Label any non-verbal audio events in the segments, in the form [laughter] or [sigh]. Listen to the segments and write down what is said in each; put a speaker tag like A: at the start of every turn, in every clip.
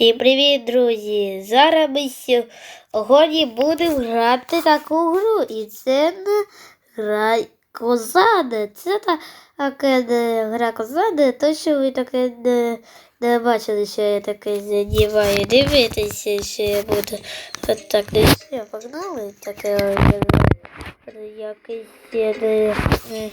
A: Всім привіт, друзі! Зараз ми сьогодні будемо грати таку гру. І це не гра Козане. Це та- таке не гра Козане, то що ви таке не, не бачили, що я таке знімаю. Дивитися, що я буду от так не все, погнали. Таке ось, якийсь я не, не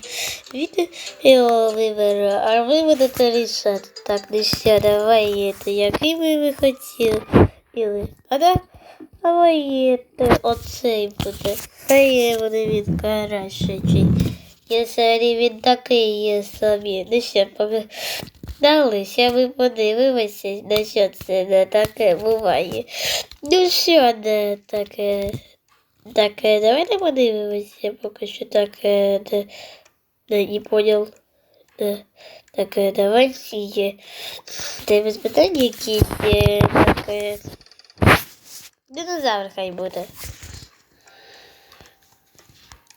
A: відео виберу, а ви будете рішати. Так, ну все, давай, это, який би ви хотіли. А да? Давай, это, оцей буде. Хай буде він кращий. Якщо він такий є собі. Ну все, ще ви подивимося, на що це не таке буває. Ну що не таке. Так, е, давайте подивимося, поки що так е, не, не, не понял. Е, Так, е, давайте є. Де без питань якісь е, так. е, Динозавр хай буде.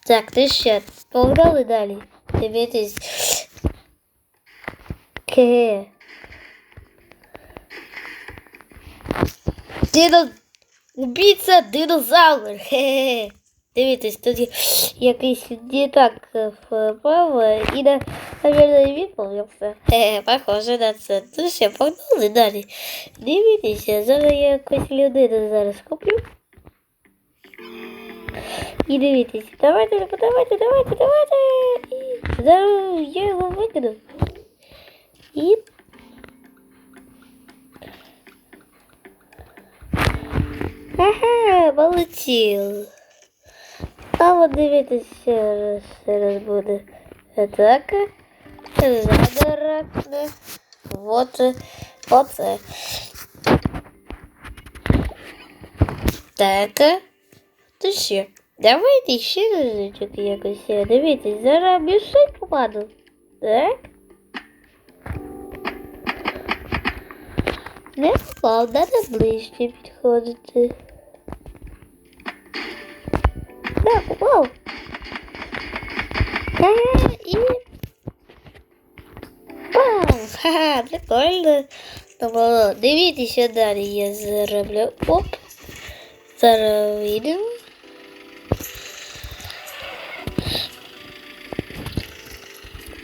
A: Так, ти ще погнали далі. Дивитись. Ке. Дино... Убійця динозавр. [laughs] Хе-хе. Дивіться, тут є якийсь літак впав і на, наверное, відповівся. Хе-хе, похоже на це. Ну що, погнали далі. Дивіться, зараз я якусь людину зараз куплю. І дивіться, давайте, давайте, давайте, давайте. І зараз я його викину. І Ага, полетів. А от дивіться, ще раз, ще раз буде атака. Задаракне. Вот, оце. Так. То ще. Давайте ще разочок якось. Дивіться, зараз більше попаду. Так? Не впав, треба ближче підходити. Ха-ха, прикольно. Тому дивіться далі я зроблю. Оп. Зараз вийдемо.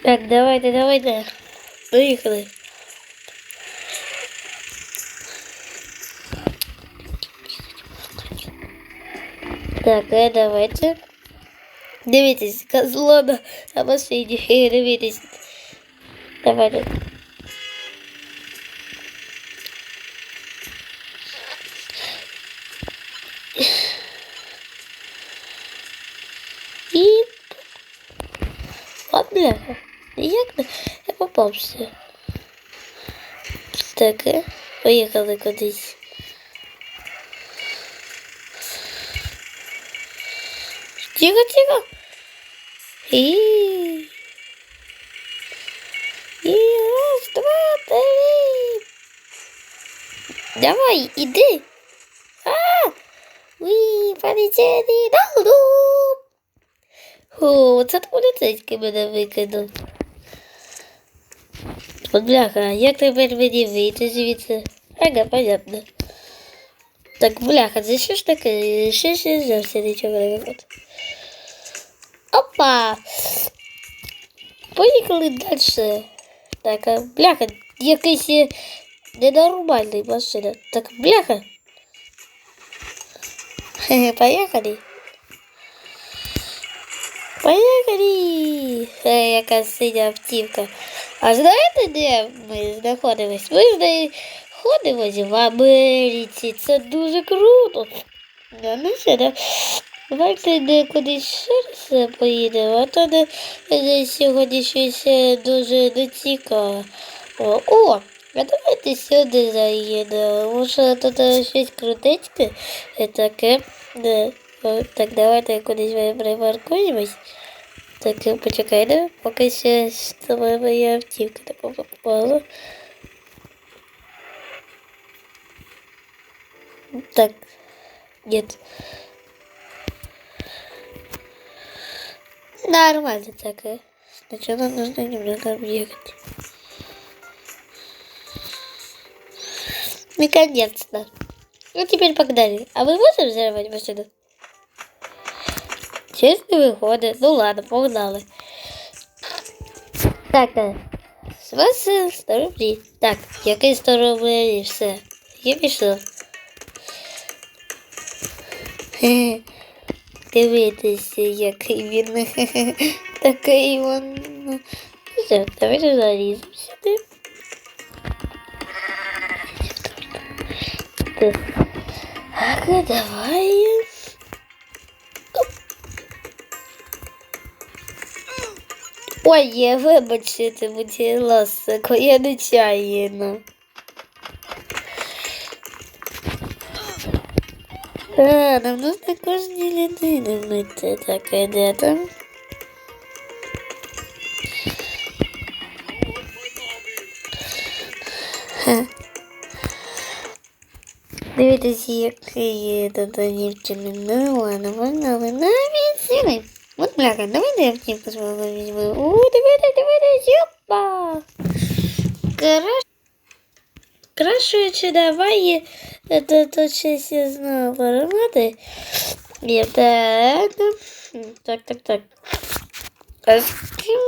A: Так, давайте, давайте. Поїхали. Так, е, давайте. Дивитесь, козлона на машині. Е, Дивитесь. [laughs] Давайте. Бляха. Як не- я попався? Так, е, поїхали кудись. Тихо, тихо. И... И раз, два, три. Давай, иди. А! Уи, полетели. Да, ну. О, це поліцейський мене викинув. От бляха, як тепер мені вийти звідси? Ага, понятно. Так, бляха, це що ж таке? Ще ще зовсім нічого не виходить. Опа! Поїхали далі. Так, а, бляха, якийсь е, ненормальний машина. Так, бляха. Хе-хе, [laughs] поїхали. Поїхали. Е, яка синя автівка. А знаєте, де ми знаходимось? Ми знаходимось в Америці. Це дуже круто. Ну що, да. Давайте де кудись ще раз поїдемо, а то де, де сьогодні щось дуже не. О, о, а давайте сюди заїдемо. Може тут щось крутецьке е, таке. Да. О, Так, давайте кудись ми припаркуємось. Так, е, почекайте, поки ще що моя автівка така попала. Так, нет. Нормально так. э. Сначала нужно немного объехать. Наконец-то. Ну, теперь погнали. А мы можем взорвать машину? Честно выходит. Ну ладно, погнали. Так, так. З вас е, 100 рублей. Так, який 100 рублей, все. Я пішов. Хе-хе. Дивитися, який він. [laughs] Такий він. Ну Все, давайте заліземо сюди. Так, Ага, давай. Ой, я вибачте, будь ласка, я нечаянно. А, нам нужно кожні людини мити. Так, а де там? Ха. Дивитесь, як її до минула, але вона навіть сіли. От бляха, давай дівчинку свого візьму. О, дивіться, дивіться, юпа. Краще. Краще чи давай это то щось я знаю аромати. Є так. Так, так, так. А з ким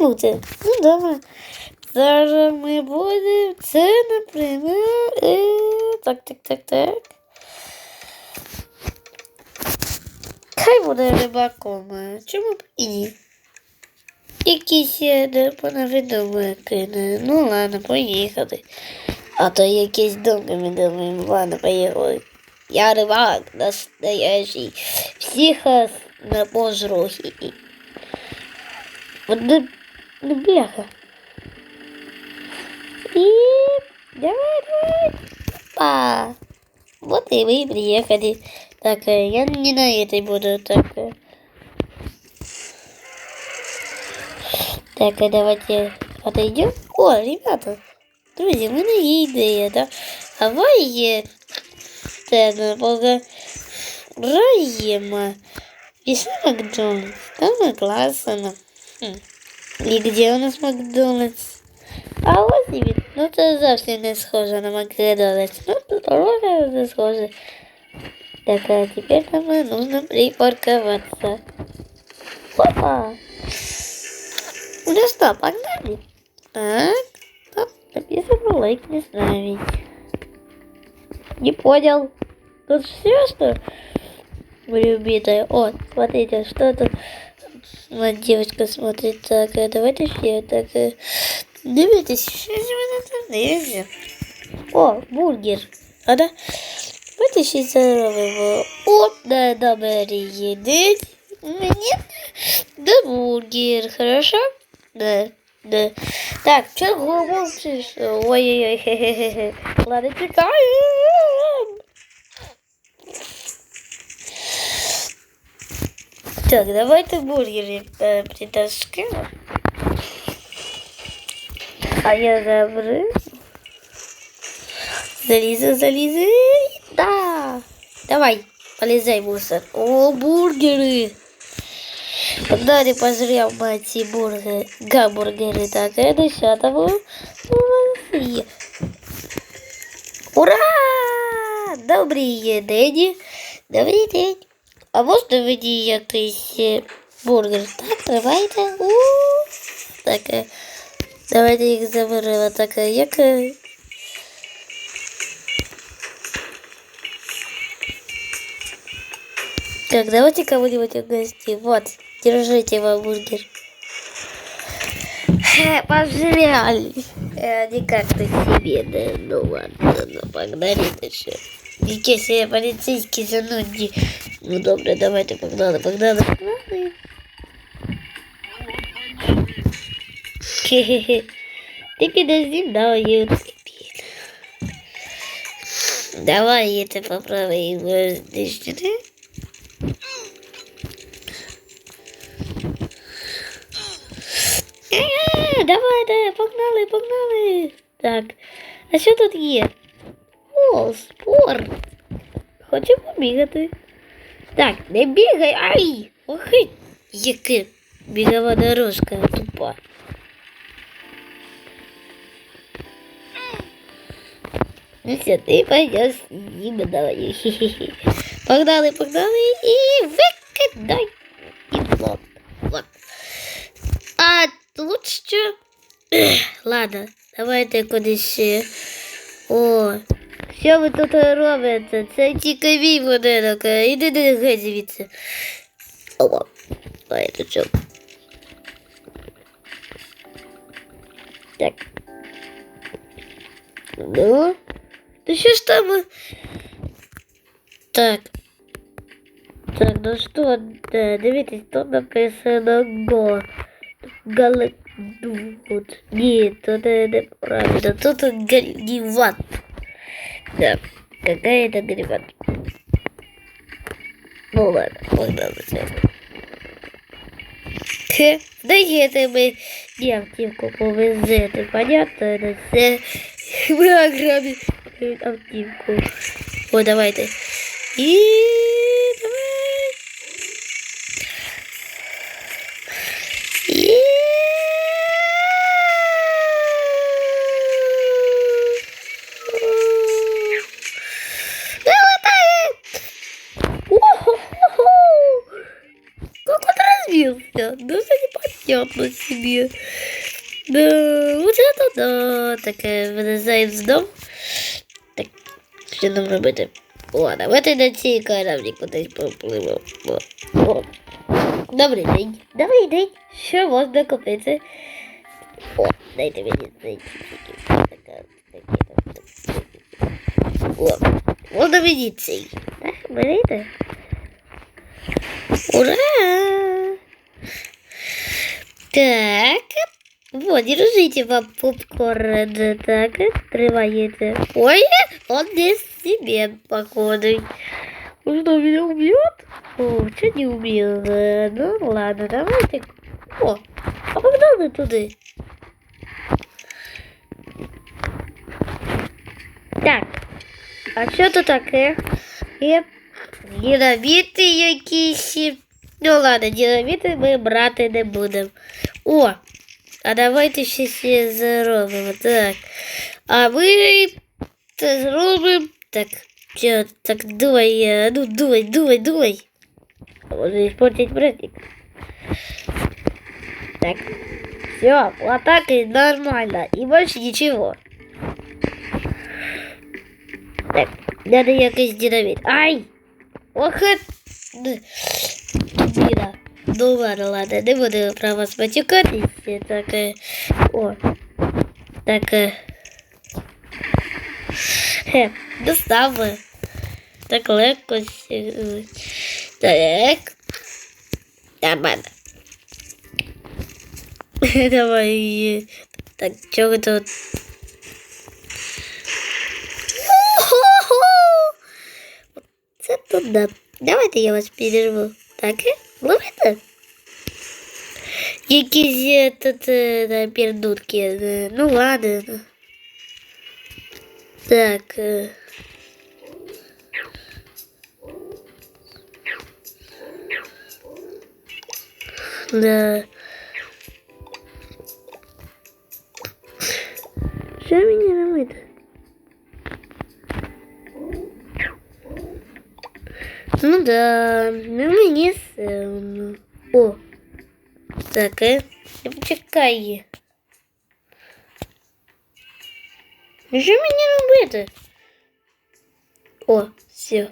A: бути? Ну, добре. Зараз ми будемо це, наприклад. Е, так, так, так, так. Хай буде рибаком. а Чому б і ні? Якісь є невідомі кине. Ну ладно, поїхали. А то якісь думки ми думаємо, ладно, поїхали. Я рибак настоящий. Всіх вас на пожрохи. Вот да, да бляха. И давай, давай. Па. Вот и вы приехали. Так, э, я не на этой буду. Так, э. так, э, давайте отойдем. О, ребята, друзі, в мене є ідея, да? Давай це пограємо. Весна Макдональдс. Там классно. Хм. І где у нас Макдональдс? А ось і він. Ну це зовсім не схоже на Макдональдс. Ну тут тоже не схоже. Так, а теперь нам нужно припарковаться. Опа! Ну что, погнали? Так, так, написано лайк не ставить. Не понял. Тут все, что вы любите? О, смотрите, что тут. Вот девочка смотрит. Так, э, давайте все. Так, дивитесь, що ж вона там дивиться? О, бургер. А да? Давайте ще заробимо. О, да, добре, їдеть. Мені да бургер, хорошо? Да, да. Так, чого мовчиш? Ой-ой-ой, хе-хе-хе. Ладно, тікаємо. Так, давайте бургери э, притаскаю. А я забру. Залізу, залізу. Да. Давай, полезай, мусор. О, бургеры. Погнали пожрем мы эти бургеры, гамбургеры. Так, и десятого. Ура! Добрий день. Добрий день. А можна мені якийсь е, бургер? Так, давайте. У, Так, е, давайте їх заберемо. Так, е, як... Так, давайте кого-нибудь угости. Вот, держите вам бургер. Хе, Пожрали. Э, не как-то себе, да. Ну ладно, ну погнали дальше. Які себе поліцейські занудні. Ну добре, давайте погнали, погнали, погнали. Хе-хе-хе. Ты подожди, давай я отцепить. Давай я это поправлю. Подожди. Е, Давайте, погнали, погнали. Так, а що тут є? О, спорт. Хочу побігати. Так, не бігай, ай! Охи! Яка бігова дорожка тупа. Ну все, ты пойдешь с ним давай. Хе-хе-хе. [laughs] Погнали, погнали і викидай. І вот. Ех, Ладно, давайте кудись ще. О, що ви тут робите? Це цікавий будинок. Іди не геть звідси. О, ой, тут що? Так. Ну, ну що ж там? Так. Так, ну що, да, дивіться, тут написано го. Гале... Тут. Ні, тут неправильно. Тут галіват. Да, какая-то галіват. Ну ладно, погнали. Хе, даєте ми автівку повезете, понятно? На це ми ограбимо автівку. О, давайте. І давай. непонятно себе. Да, вот это да. Таке вилізає з дом. Так, що нам робити? О, давайте на цій кораблі кудись попливемо. Добрий день. Добрий день. Що можна купити? О, дайте мені така. О, можна мені цей. Так, берете? Ура! Так. Вот, держите вам попкорн. Так, открываете. Ой, он не себе, походу. Он что, меня убьет? О, что не убил? Э, Ну, ладно, давайте. О, а погнали туди. Так, а що тут таке? Є динаміти якісь. Ну ладно, динаміти ми брати не будемо. О, а давайте щось зробимо. Так. А ми це зробимо. Так, що, так, думай, е, ну, думай, думай, думай. А Може испортить праздник. Так. Все, вот так и нормально. И больше ничего. Так, надо якось динамит. Ай! Ох, это... Ну ладно, ладно, не буду про вас матюкатися. Так, о. Так. Хе, достав. Так легко. Так. [laughs] Давай. е, Так, чого тут? Це тут да. Давайте я вас перерву. Так, ловите? Якісь е, тут е, да, пердутки. е, Ну ладно. ну. Так. е. Да. Що мені робити? Ну да, ну мені все одно. О, так, е, не почекай. Що мені робити? О, все.